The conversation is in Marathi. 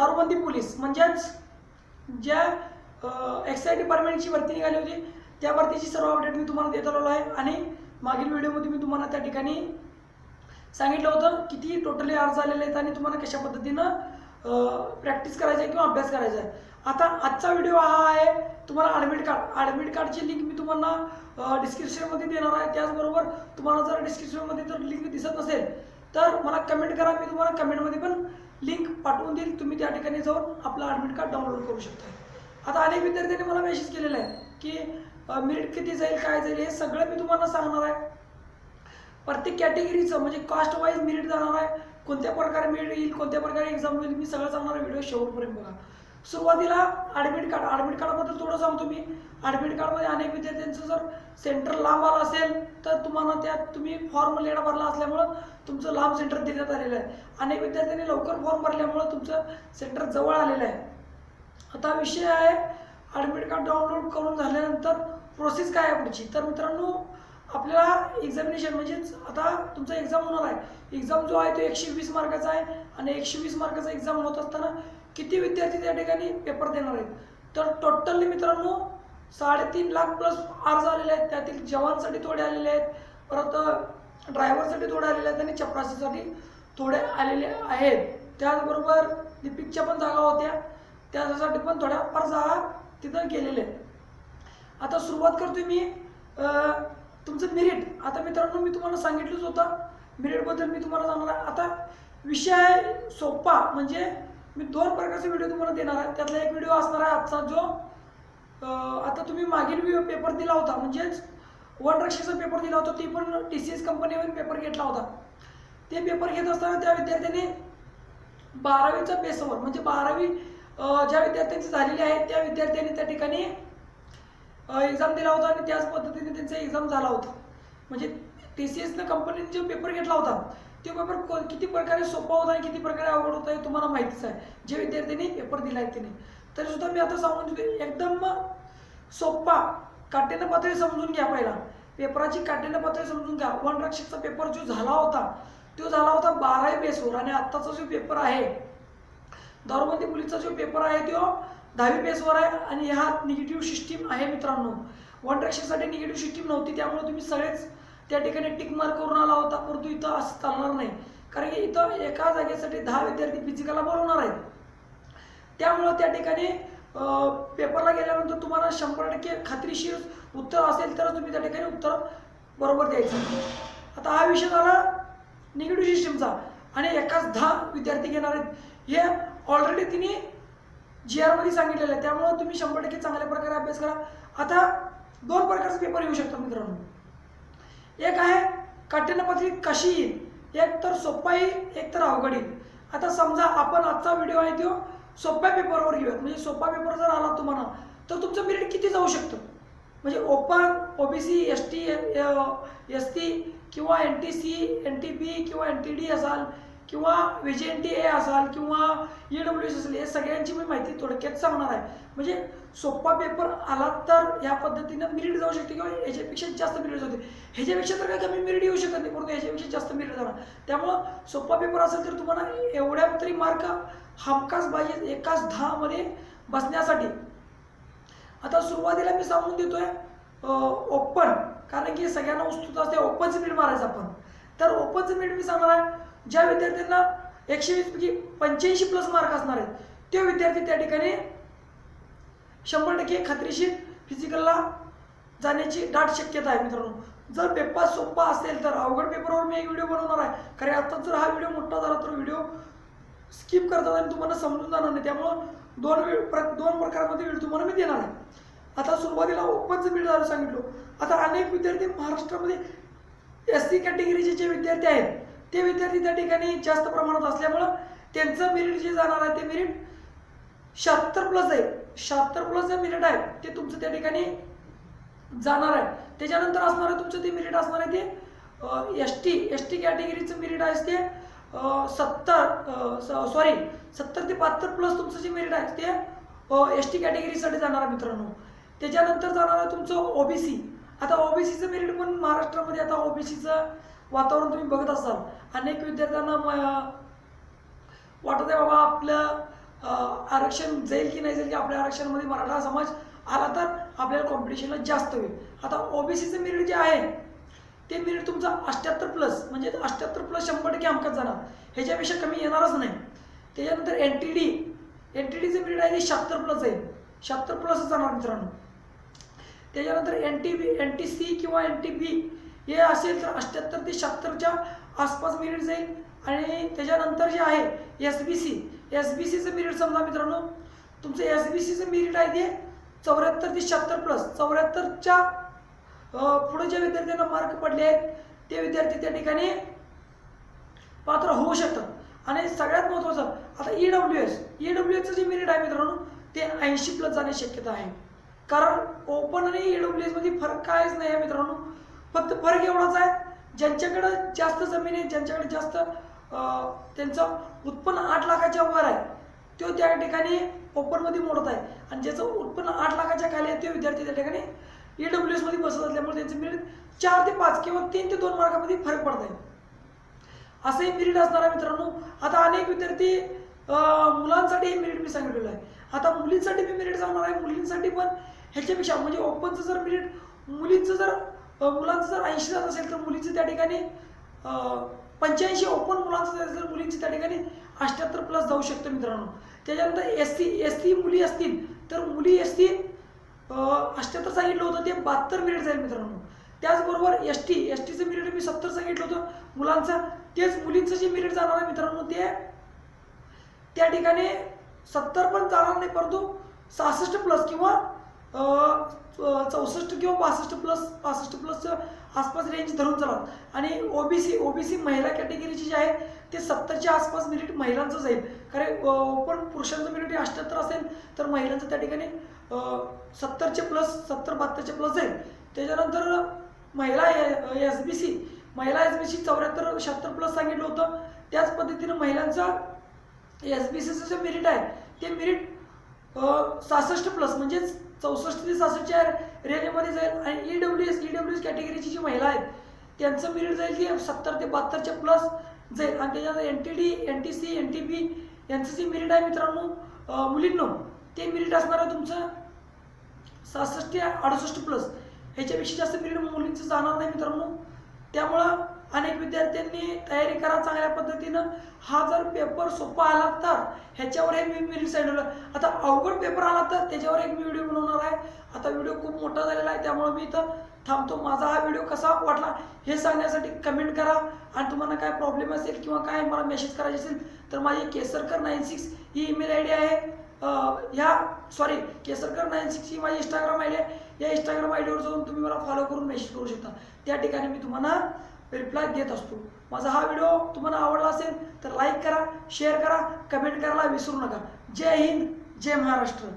दारूबंदी पोलीस म्हणजेच ज्या एक्साईज डिपार्टमेंटची भरती निघाली होती त्या भरतीची सर्व अपडेट मी तुम्हाला देत आलेलो आहे. आणि मागील व्हिडिओमध्ये मी तुम्हाला त्या ठिकाणी सांगितलं होतं किती टोटली अर्ज आलेले आहेत आणि तुम्हाला कशा पद्धतीनं प्रॅक्टिस करायचं आहे किंवा अभ्यास करायचा आहे. आता आजचा व्हिडिओ हा आहे तुम्हाला ॲडमिट कार्ड ॲडमिट कार्डची लिंक मी तुम्हाला डिस्क्रिप्शनमध्ये देणार आहे. त्याचबरोबर तुम्हाला जर डिस्क्रिप्शनमध्ये जर लिंक दिसत नसेल तर मला कमेंट करा. मी तुम्हाला कमेंटमध्ये पण लिंक पाठवून देईल. तुम्ही त्या ठिकाणी जाऊन आपलं ॲडमिट कार्ड डाउनलोड करू शकता. आता अनेक विद्यार्थ्यांनी मला मेसेज केलेला आहे की मेरिट किती जाईल काय जाईल हे सगळं मी तुम्हाला सांगणार आहे. प्रत्येक कॅटेगरीचं म्हणजे कास्ट वाईज मेरिट जाणार आहे. कोणत्या प्रकारे मेरिट येईल कोणत्या प्रकारे एक्झाम होईल मी सगळं सांगणार आहे. व्हिडिओ शेवटपर्यंत बघा. सुरुवातीला ॲडमिट कार्ड ॲडमिट कार्डबद्दल थोडं सांगतो मी. ॲडमिट कार्डमध्ये अनेक विद्यार्थ्यांचं जर सेंटर लांब आलं असेल तर तुम्हाला त्यात तुम्ही फॉर्म लेट भरला असल्यामुळं तुमचं लांब सेंटर देण्यात आलेलं आहे. अनेक विद्यार्थ्यांनी लवकर फॉर्म भरल्यामुळं तुमचं सेंटर जवळ आलेलं आहे. आता विषय आहे ॲडमिट कार्ड डाउनलोड करून झाल्यानंतर प्रोसेस काय आहे पुढची? तर मित्रांनो आपल्याला एक्झामिनेशन म्हणजेच आता तुमचा एक्झाम होणार आहे. एक्झाम जो आहे तो एकशे वीस मार्काचा आहे आणि एकशे वीस मार्काचा एक्झाम होत असताना किती विद्यार्थी त्या ठिकाणी पेपर देणार आहेत? तर टोटली मित्रांनो साडेतीन लाख प्लस अर्ज आलेले आहेत. त्यातील जवानसाठी थोडे आलेले आहेत. परत ड्रायव्हरसाठी थोडे आलेले आहेत आणि चपराशीसाठी थोडे आलेले आहेत. त्याचबरोबर लिपिकच्या पण जागा होत्या. त्यासाठी पण थोड्या फार जागा तिथं गेलेल्या आहेत. आता सुरुवात करतोय मी. तुमचं मेरिट आता मित्रांनो मी तुम्हाला सांगितलंच होतं. मेरिटबद्दल मी तुम्हाला सांगणार आता विषय सोपा म्हणजे मी दोन प्रकारचे व्हिडिओ तुम्हाला देणार आहे. त्यातला एक व्हिडिओ असणार आहे आजचा जो आता तुम्ही मागील पेपर दिला होता. म्हणजेच वन रक्षेचा पेपर दिला होता. ते पण टी सी एस कंपनीवरून पेपर घेतला होता. ते पेपर घेत असताना त्या विद्यार्थ्यांनी बारावीचा बेसवर म्हणजे बारावी ज्या विद्यार्थ्यांची झालेली आहे त्या विद्यार्थ्यांनी त्या ठिकाणी एक्झाम दिला होता आणि त्याच पद्धतीने त्यांचा एक्झाम झाला होता. म्हणजे टी सी एसनं कंपनीने जो पेपर घेतला होता तो पेपर को- किती प्रकारे सोपा होत आहे किती प्रकारे अवघड होत आहे तुम्हाला माहितीच आहे. जे विद्यार्थ्यांनी पेपर दिला आहे त्याने. तरी सुद्धा मी आता सांगून देतो एकदम सोपा काट्यानं पातळी समजून घ्या पहिला. पेपराची काट्यानं पातळी समजून घ्या. वन रक्षकचा पेपर जो झाला होता तो झाला होता बारावी बेसवर आणि आत्ताचा जो पेपर आहे दारूबंदी पोलीसचा जो पेपर आहे तो दहावी बेसवर आहे आणि हा निगेटिव्ह सिस्टीम आहे मित्रांनो. वन रक्षकसाठी निगेटिव्ह सिस्टीम नव्हती त्यामुळे तुम्ही सगळेच त्या ठिकाणी टिक मार्क करून आला होता. परंतु इथं असं चालणार नाही. कारण की इथं एका जागेसाठी दहा विद्यार्थी फिजिकलला बोलवणार आहेत. त्यामुळं त्या ठिकाणी पेपरला गेल्यानंतर तुम्हाला शंभर टक्के खात्रीशीर उत्तर असेल तरच तुम्ही त्या ठिकाणी उत्तर बरोबर द्यायचं. आता हा विषय झाला निगेटिव्ह सिस्टमचा. आणि एकाच दहा विद्यार्थी घेणार आहेत. हे ऑलरेडी तिने जी आरमध्ये सांगितलेलं आहे. त्यामुळं तुम्ही शंभर टक्के चांगल्या प्रकारे अभ्यास करा. आता दोन प्रकारचे पेपर येऊ शकतात मित्रांनो. एक आहे कठीण पत्रिक कशी येईल? एक तर सोपा येईल एक तर अवघड येईल. आता समजा आपण आजचा व्हिडिओ आहे तो सोप्या पेपरवर घेऊयात. म्हणजे सोपा पेपर जर आला तुम्हाला तर तुमचं पिरियड किती जाऊ शकतो? म्हणजे open OBC S T S T किंवा N T C N T B किंवा एन टी डी असाल किंवा व्ही टी ए असाल किंवा ई डब्ल्यू एस असेल हे सगळ्यांची मी माहिती थोडक्यात सांगणार आहे. म्हणजे सोपा पेपर आला तर या पद्धतीनं मिरिट जाऊ शकते किंवा ह्याच्यापेक्षा जास्त मिरिट जाते ह्याच्यापेक्षा तर काही कमी मिरिट येऊ शकत नाही परंतु ह्याच्यापेक्षा जास्त मिरिट जाणार. त्यामुळं सोपा पेपर असेल तर तुम्हाला एवढ्या तरी मार्क हमखास पाहिजे एकाच दहामध्ये बसण्यासाठी. आता सुरुवातीला मी सांगून देतोय ओपन कारण की सगळ्यांना उत्सुकता असते ओपनचं मीठ मारायचं आपण. तर ओपनचं मीठ मी सांगणार आहे ज्या विद्यार्थ्यांना एकशे वीसपैकी पंच्याऐंशी प्लस मार्क असणार आहेत ते विद्यार्थी त्या ठिकाणी शंभर टक्के खात्रीशीर फिजिकलला जाण्याची दाट शक्यता आहे मित्रांनो. जर पेपर सोपा असेल तर अवघड पेपरवर मी एक व्हिडिओ बनवणार आहे. कारण आता जर हा व्हिडिओ मोठा झाला तर व्हिडिओ स्किप करतात आणि तुम्हाला समजून जाणार नाही. त्यामुळं दोन वेळ प्र दोन प्रकारामध्ये व्हिडिओ तुम्हाला मी देणार आहे. आता सुरुवातीला ओपनचं बिल झालं सांगितलं. आता अनेक विद्यार्थी महाराष्ट्रामध्ये एस सी कॅटेगरीचे जे विद्यार्थी आहेत ते विद्यार्थी त्या ठिकाणी जास्त प्रमाणात असल्यामुळं त्यांचं मेरिट जे जाणार आहे ते मेरिट शहात्तर प्लस आहे. शहात्तर प्लस जे मेरिट आहे ते तुमचं त्या ठिकाणी जाणार आहे. त्याच्यानंतर असणार आहे तुमचं ते मेरिट असणार आहे ते एस टी एस टी कॅटेगरीचं मेरिट आहे ते सत्तर सॉरी सत्तर ते बहात्तर प्लस तुमचं जे मेरिट आहे ते एस टी कॅटेगरीसाठी जाणार आहे मित्रांनो. त्याच्यानंतर जाणार आहे तुमचं ओबीसी आता ओबीसीचं मेरिट पण महाराष्ट्रामध्ये आता ओबीसीचं वातावरण तुम्ही बघत असाल. अनेक विद्यार्थ्यांना वाटत आहे बाबा आपलं आरक्षण जाईल की नाही जाईल की आपल्या आरक्षणामध्ये मराठा समाज आला तर आपल्याला कॉम्पिटिशनला जास्त होईल. आता ओबीसीचं मेरिट जे आहे ते मेरिट तुमचं अठ्ठ्याहत्तर प्लस म्हणजे अष्ट्याहत्तर प्लस शंभर टक्के अमकात जाणार. ह्याच्यापेक्षा कमी येणारच नाही. त्याच्यानंतर N T D N T डीचं merit आहे ते शहात्तर प्लस आहे. शहात्तर प्लसच जाणार मित्रांनो. त्याच्यानंतर N T B N T C किंवा एन टी बी हे असेल तर अठ्ठ्याहत्तर ते शहात्तरच्या आसपास मिरिट जाईल आणि त्याच्यानंतर जे आहे S B C S B सीचं मिरिट समजा मित्रांनो तुमचं एस बी सीचं मिरिट आहे ते चौऱ्याहत्तर ते शहात्तर प्लस चौऱ्याहत्तरच्या पुढे ज्या विद्यार्थ्यांना मार्क पडले आहेत ते विद्यार्थी त्या ठिकाणी पात्र होऊ शकतात. आणि सगळ्यात महत्त्वाचं आता E W S E W एसचं जे मिरिट आहे मित्रांनो ते ऐंशी प्लस जाण्याची शक्यता आहे. कारण ओपन आणि ई डब्ल्यू एसमध्ये फरक कायच नाही आहे मित्रांनो. फक्त फरक एवढाच आहे ज्यांच्याकडं जास्त जमीन आहे ज्यांच्याकडे जास्त त्यांचं उत्पन्न आठ लाखाच्या वर आहे तो त्या ठिकाणी ओपनमध्ये मोडत आहे. आणि ज्याचं उत्पन्न आठ लाखाच्या खाली आहे ते विद्यार्थी त्या ठिकाणी ई डब्ल्यू एसमध्ये बसत असल्यामुळे त्यांचं मिरिट चार ते पाच किंवा तीन ते दोन मार्कामध्ये फरक पडत आहे. असंही मेरिट असणार आहे मित्रांनो आता अनेक विद्यार्थी मुलांसाठी हे मेरिट मी सांगितलेलं आहे. आता मुलींसाठी मी मेरिट सांगणार आहे मुलींसाठी पण ह्याच्यापेक्षा म्हणजे ओपनचं जर मेरिट मुलींचं जर मुलांचं जर ऐंशी जात असेल तर मुलींचं त्या ठिकाणी पंच्याऐंशी ओपन मुलांचं जर असेल मुलींची त्या ठिकाणी अष्ट्याहत्तर प्लस जाऊ शकतं मित्रांनो. त्याच्यानंतर एस सी एस सी मुली असतील तर मुली एस सी अष्ट्याहत्तर सांगितलं होतं ते बहात्तर मिनिट जाईल मित्रांनो. त्याचबरोबर एस टी एस टीचं मिरिट मी सत्तर सांगितलं होतं मुलांचं. तेच मुलींचं जे मिरिट जाणार आहे मित्रांनो ते त्या ठिकाणी सत्तर पण जाणार नाही परंतु सहासष्ट प्लस किंवा चौसष्ट किंवा पासष्ट प्लस पासष्ट प्लसच्या आसपास रेंज धरून चालत आणि ओबीसी ओबीसी महिला कॅटेगरीची जी आहे ते सत्तरच्या आसपास मिनिट महिलांचं जाईल कारण पण पुरुषांचं मिनिट अष्ट्याहत्तर असेल तर महिलांचं त्या ठिकाणी सत्तरचे प्लस सत्तर बहात्तरचे प्लस जाईल त्याच्यानंतर महिला एस बी सी महिला एस बी सी चौऱ्याहत्तर शहात्तर प्लस सांगितलं होतं. त्याच पद्धतीनं महिलांचा एस बी सीचं जे मेरिट आहे ते मेरिट सहासष्ट प्लस म्हणजेच चौसष्ट ते सहासष्टच्या रेंजमध्ये जाईल. आणि E W S E W S कॅटेगरीची जी महिला आहेत त्यांचं पिरियड जाईल की सत्तर ते बहात्तरच्या प्लस जाईल. आणि त्याच्यात N T D N T C N T B यांचं जे मिरिट आहे मित्रांनो मुलींनो ते मिरिट असणार आहे तुमचं सहासष्ट ते अडुसष्ट प्लस ह्याच्यापेक्षा जास्त मेरिट मुलींचं जाणार नाही मित्रांनो. त्यामुळं अनेक विद्यार्थ्यांनी तयारी करा चांगल्या पद्धतीनं. हा जर पेपर सोपा आला तर ह्याच्यावर हे मी मेरिट सांगितलं आता अवघड पेपर आला तर त्याच्यावर एक मी व्हिडिओ बनवणार आहे. आता व्हिडिओ खूप मोठा झालेला आहे त्यामुळे मी इथं थांबतो. माझा हा व्हिडिओ कसा वाटला हे सांगण्यासाठी कमेंट करा. आणि तुम्हाला काय प्रॉब्लेम असेल किंवा काय मला मेसेज करायचे असेल तर माझी केसरकर नाईन सिक्स ही ईमेल आय डी आहे. ह्या सॉरी केसरकर नाईन सिक्स ही माझी इंस्टाग्राम आय डी आहे. या इंस्टाग्राम आय डीवर जाऊन तुम्ही मला फॉलो करून मेसेज करू शकता. त्या ठिकाणी मी तुम्हाला रिप्लाय देत असतो. माझा हा व्हिडिओ तुम्हाला आवडला असेल तर लाईक करा शेअर करा कमेंट करायला विसरू नका. जय हिंद जय महाराष्ट्र.